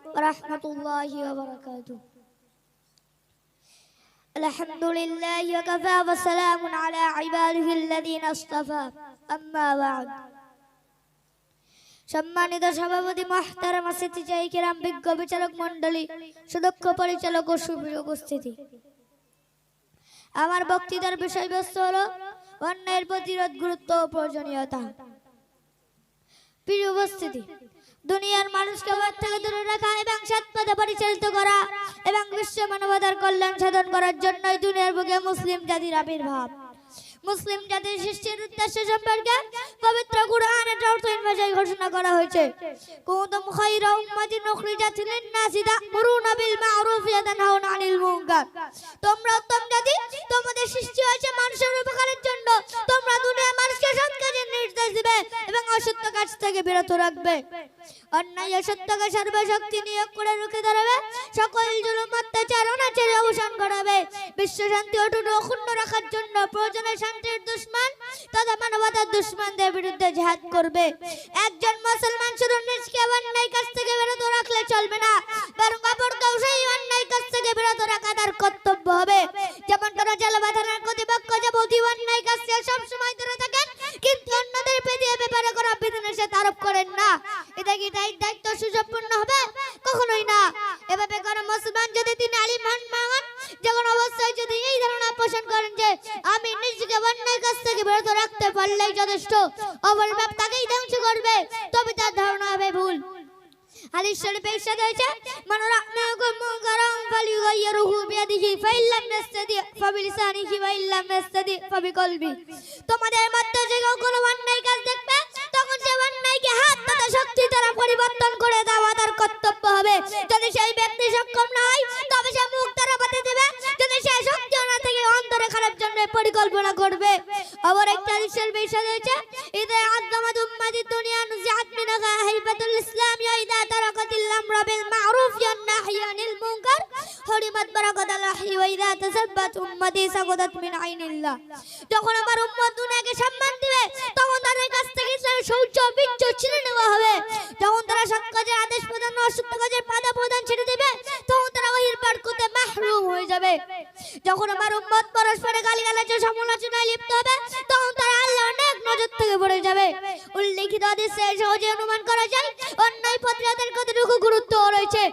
ورحمة الله وبركاته الحمد لله وكفى وسلام على عباده الذين اصطفى أما بعد সম্মানিত সভাপতি মহতারাম আসিতি চাই কিরাম বিজ্ঞ বিচারক মন্ডলী সুদক্ষ পরিচালক ও সুপ্রিয় উপস্থিতি আমার বক্তৃতার বিষয়বস্তু হলো অন্যায়ের প্রতিরোধ গুরুত্ব ও প্রয়োজনীয়তা প্রিয় উপস্থিতি, দুনিয়ার মানুষকে বাদ থেকে দূরে রাখা এবং সৎ পথে পরিচালিত করা এবং বিশ্ব মানবতার কল্যাণ সাধন করার জন্যই দুনিয়ার বুকে মুসলিম জাতির আবির্ভাব। মুসলিম জাতির সৃষ্টির উদ্দেশ্য সম্পর্কে পবিত্র কুরআনের অর্থহীন ভাষায় ঘোষণা করা হয়েছে। কুনতুম খায়রা উম্মাতিন উখরিজাত লিন-নাসি তা'মুরুনা বিল মা'রুফ ওয়া তানহাউনা আনিল মুনকার। তোমরা উত্তম জাতি, তোমাদের সৃষ্টি হয়েছে মানুষের উপকারের জন্য। তোমরা দুনিয়ার নির্দেশ দিবে এবং অসত্য কাজ থেকে বিরত রাখবে। অন্যায় অসত্যকে সর্বশক্তি নিয়োগ করে রুখে দাঁড়াবে। সকল জুলুম, অত্যাচার অনাচারের অবসান করাবে বিশ্ব শান্তি অটুট অক্ষুণ্ণ রাখার জন্য প্রয়োজনে শান্তির দুশ্মন, তথা মানবতার দুশ্মনদের বিরুদ্ধে জেহাদ করবে। একজন মুসলমান শুধু নিজকে অন্যায় কাজ থেকে বিরত রাখলে চলবে না, বরং অপরকেও সেই অন্যায় কাজ থেকে বিরত রাখা তার কর্তব্য হবে। যেমন কোন জলবাধানের বিধিনিষেধ আরোপ করেন না। এটা কি দায়িত্ব সুসম্পন্ন হবে? কখনোই না। এভাবে কোন মুসলমান যদি তিনি আলিম হন মাগান যখন অবশ্যই যদি এই ধারণা পোষণ করেন যে আমি নিজেকে অন্যায় কাছ থেকে বিরত রাখতে পারলেই যথেষ্ট অপর বাপ তাকেই ধ্বংস করবে, তবে তার ধারণা হবে ভুল। হাদিস শরীফে ইরশাদ হয়েছে, মান রা'নাকুম মুনকারান ফালিয়ুগাইয়িরহু বিয়াদিহি ফাইল্লাম ইয়াস্তাদি, ফাবিলিসানিহি ওয়া ইল্লাম ইয়াস্তাদি, ফাবিকলবি। তোমাদের মধ্যে যে কোনো অন্যায় কাজ পরিবর্তন করে দেওয়া তার কর্তব্য হবে। যদি সেই ব্যক্তি সক্ষম না হয় তবে সে মুখ তারা পাতে দেবে। যদি সে শক্তি না থেকে অন্তরে খারাপ জন্য পরিকল্পনা করবে। আবার একটা হাদিস বিষয় রয়েছে। ইদা আযমাত উম্মাতি দুনিয়া নুজিআত মিন গাহিবাতুল ইসলাম ইদা আমরা বিল মা'রুফ ওয়ান নাহই আনিল মুনকার হরিমাত বারাকাতুল লাহি ওয়া ইদা তাসাব্বাত উম্মতি সাকাদাত মিন আইনিল্লাহ। যখন আমার উম্মত দুনিয়াকে সম্মান দিবে, তখন তাদের কাছ থেকে ইসলামের শৌচ বিচ্ছ ছিনে নেওয়া হবে। যখন তারা সৎ কাজের আদেশ প্রদান অসত্য কাজের বাধা প্রদান ছেড়ে দেবে, তখন তারা ওহির পাঠ করতে মাহরুম হয়ে যাবে। যখন আমার উম্মত পরস্পরে গালিগালাজ সমালোচনায় লিপ্ত হবে, তখন তারা আল্লাহর নেক নজর থেকে পড়ে যাবে। উল্লেখিত হাদিসে সহজে অনুমান করা যায়, অন্যায় প্রতিরোধের কতটুকু গুরুত্ব রয়েছে?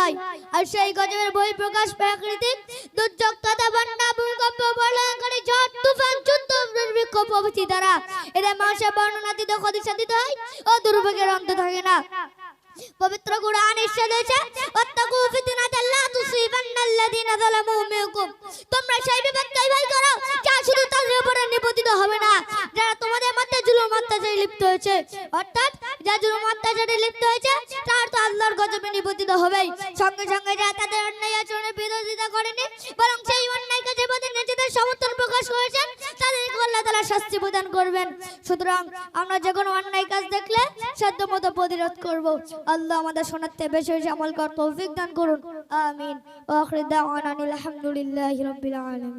হয়। আর সেই গজবের বই প্রকাশ প্রাকৃতিক দুর্যোগ তথা বন্যা, ভূমিকম্প প্রলয়ঙ্করী ঝড়, তুফান, যুদ্ধ দুর্ভিক্ষ প্রভৃতি দ্বারা। এদের মানুষের বর্ণনাতীত ক্ষতি সাধিত হয় ও দুর্ভোগের অন্ত থাকে না। পবিত্র কুরআন ইরশাদ হয়েছে ওয়াত্তাকু ফিতনাতাল লা তুসিবান্নাল্লাযীনা যালামু মিনকুম। তোমরা সেই বিপদকেই ভয় করো, যা শুধু তাদের উপরে নিপতিত হবে না। যারা তোমাদের মধ্যে জুলুম, অত্যাচারে লিপ্ত হয়েছে, অর্থাৎ যা জুলুম, অত্যাচারে লিপ্ত হয়েছে, তার তো নিপতিত হবেই সঙ্গে সঙ্গে তাদের অন্যায় আচরণের বিরোধিতা করেনি বরং সেই নিজেদের সমর্থন প্রকাশ করেছেন তাদেরকে আল্লাহ শাস্তি প্রদান করবেন। সুতরাং আমরা যে কোনো অন্যায় কাজ দেখলে সাধ্য মতো প্রতিরোধ করব। আল্লাহ আমাদের শোনাতে বেশি বেশি আমল কর তৌফিক দান করুন। আমিন। ওয়া আখির দাওয়ানা আলহামদুলিল্লাহি রাব্বিল আলামিন।